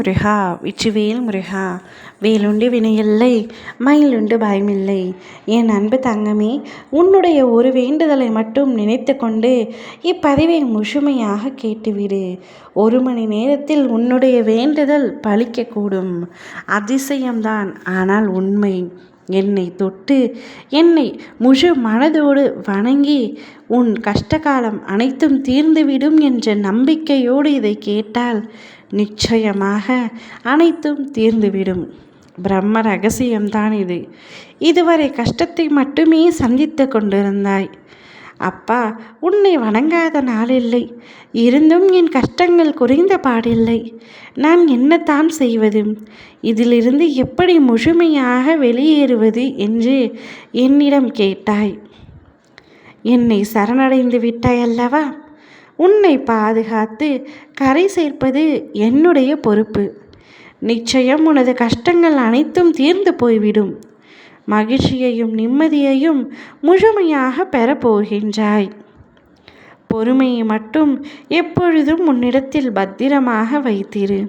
முருகா விச்சுவேல் முருகா வேலுண்டு வினையில்லை மயிலுண்டு பயமில்லை. என் அன்பு தங்கமே உன்னுடைய ஒரு வேண்டுதலை மட்டும் நினைத்து கொண்டு இப்பதிவை முழுமையாக கேட்டுவிடு. ஒரு மணி நேரத்தில் உன்னுடைய வேண்டுதல் பலிக்கக்கூடும் அதிசயம்தான் ஆனால் உண்மை. என்னை தொட்டு என்னை முழு மனதோடு வணங்கி உன் கஷ்டகாலம் அனைத்தும் தீர்ந்துவிடும் என்ற நம்பிக்கையோடு இதை கேட்டால் நிச்சயமாக அனைத்தும் தீர்ந்துவிடும். பிரம்ம ரகசியம்தான் இது. இதுவரை கஷ்டத்தை மட்டுமே சந்தித்து கொண்டிருந்தாய். அப்பா உன்னை வணங்காத நாள் இல்லை இருந்தும் என் கஷ்டங்கள் குறைந்த பாடில்லை. நான் என்னத்தான் செய்வது இதிலிருந்து எப்படி முழுமையாக வெளியேறுவது என்று என்னிடம் கேட்டாய். என்னை சரணடைந்து விட்டாய் அல்லவா? உன்னை பாதுகாத்து கரை சேர்ப்பது என்னுடைய பொறுப்பு. நிச்சயம் உனது கஷ்டங்கள் அனைத்தும் தீர்ந்து போய்விடும். மகிழ்ச்சியையும் நிம்மதியையும் முழுமையாக பெறப்போகின்றாய். பொறுமையை மட்டும் எப்பொழுதும் உன்னிடத்தில் பத்திரமாக வைத்திரு.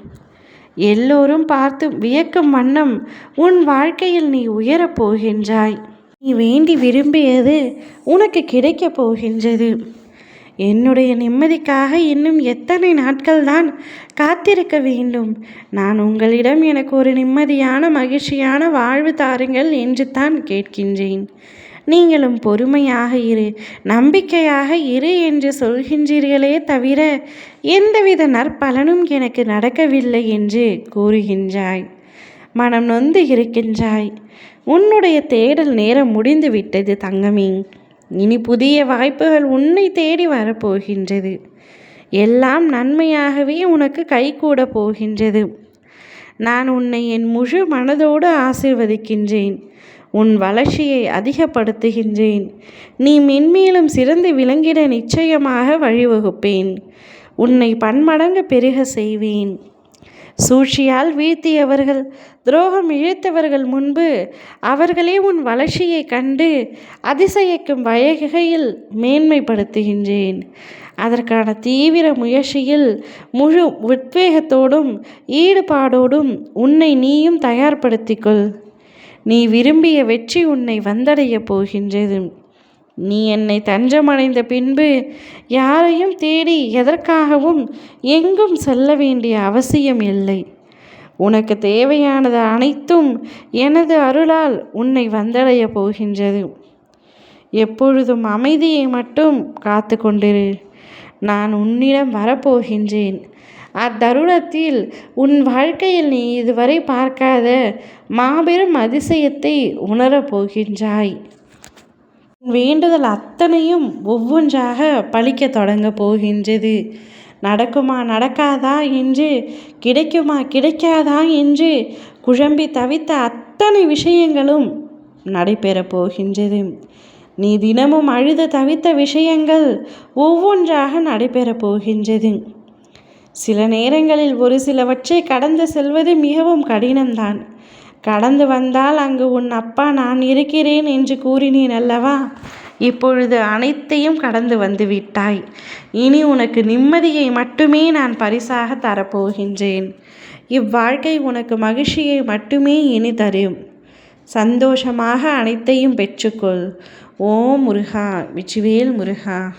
எல்லோரும் பார்த்து வியக்கும் வண்ணம் உன் வாழ்க்கையில் நீ உயரப் போகின்றாய் நீ வேண்டி விரும்பியது உனக்கு கிடைக்கப் போகின்றது. என்னுடைய நிம்மதிக்காக இன்னும் எத்தனை நாட்கள் தான் காத்திருக்க வேண்டும்? நான் உங்களிடம் எனக்கு ஒரு நிம்மதியான மகிழ்ச்சியான வாழ்வு தாருங்கள் என்று தான் கேட்கின்றேன். நீங்களும் பொறுமையாக இரு நம்பிக்கையாக இரு என்று சொல்கின்றீர்களே தவிர எந்தவித நற்பலனும் எனக்கு நடக்கவில்லை என்று கூறுகின்றாய். மனம் நொந்து இருக்கின்றாய். உன்னுடைய தேடல் நேரம் முடிந்து விட்டது தங்கமி. இனி புதிய வாய்ப்புகள் உன்னை தேடி வரப்போகின்றது. எல்லாம் நன்மையாகவே உனக்கு கைகூட போகின்றது. நான் உன்னை என் முழு மனதோடு ஆசிர்வதிக்கின்றேன். உன் வளர்ச்சியை அதிகப்படுத்துகின்றேன். நீ மென்மேலும் சிறந்து விளங்கிட நிச்சயமாக வழிவகுப்பேன். உன்னை பன்மடங்கு பெருக செய்வேன். சூழ்ச்சியால் வீழ்த்தியவர்கள் துரோகம் இழைத்தவர்கள் முன்பு அவர்களே உன் வளர்ச்சியை கண்டு அதிசயிக்கும் வயகையில் மேன்மைப்படுத்துகின்றேன். அதற்கான தீவிர முயற்சியில் முழு உத்வேகத்தோடும் ஈடுபாடோடும் உன்னை நீயும் தயார்படுத்திக்கொள் நீ விரும்பிய வெற்றி உன்னை வந்தடையப் போகின்றது. நீ என்னை தஞ்சமடைந்த பின்பு யாரையும் தேடி எதற்காகவும் எங்கும் செல்ல வேண்டிய அவசியம் இல்லை. உனக்கு தேவையானது அனைத்தும் எனது அருளால் உன்னை வந்தடைய போகின்றது. எப்பொழுதும் அமைதியை மட்டும் காத்து கொண்டிரு. நான் உன்னிடம் வரப்போகின்றேன். அத்தருணத்தில் உன் வாழ்க்கையில் நீ இதுவரை பார்க்காத மாபெரும் அதிசயத்தை உணரப் போகின்றாய். வேண்டுதல் அத்தனையும் ஒவ்வொன்றாக பழிக்க தொடங்க போகின்றது. நடக்குமா நடக்காதா என்று கிடைக்குமா கிடைக்காதா என்று குழம்பி தவித்த அத்தனை விஷயங்களும் நடைபெறப் போகின்றது. நீ தினமும் அழுத தவித்த விஷயங்கள் ஒவ்வொன்றாக நடைபெறப் போகின்றது. சில நேரங்களில் ஒரு சிலவற்றை கடந்து செல்வது மிகவும் கடினம்தான். கடந்து வந்தால் அங்கு உன் அப்பா நான் இருக்கிறேன் என்று கூறினேன் அல்லவா? இப்பொழுது அனைத்தையும் கடந்து வந்து விட்டாய். இனி உனக்கு நிம்மதியை மட்டுமே நான் பரிசாக தரப்போகின்றேன். இவ்வாழ்க்கை உனக்கு மகிழ்ச்சியை மட்டுமே இனி தரும். சந்தோஷமாக அனைத்தையும் பெற்றுக்கொள். ஓ முருகா விச்சுவேல் முருகா.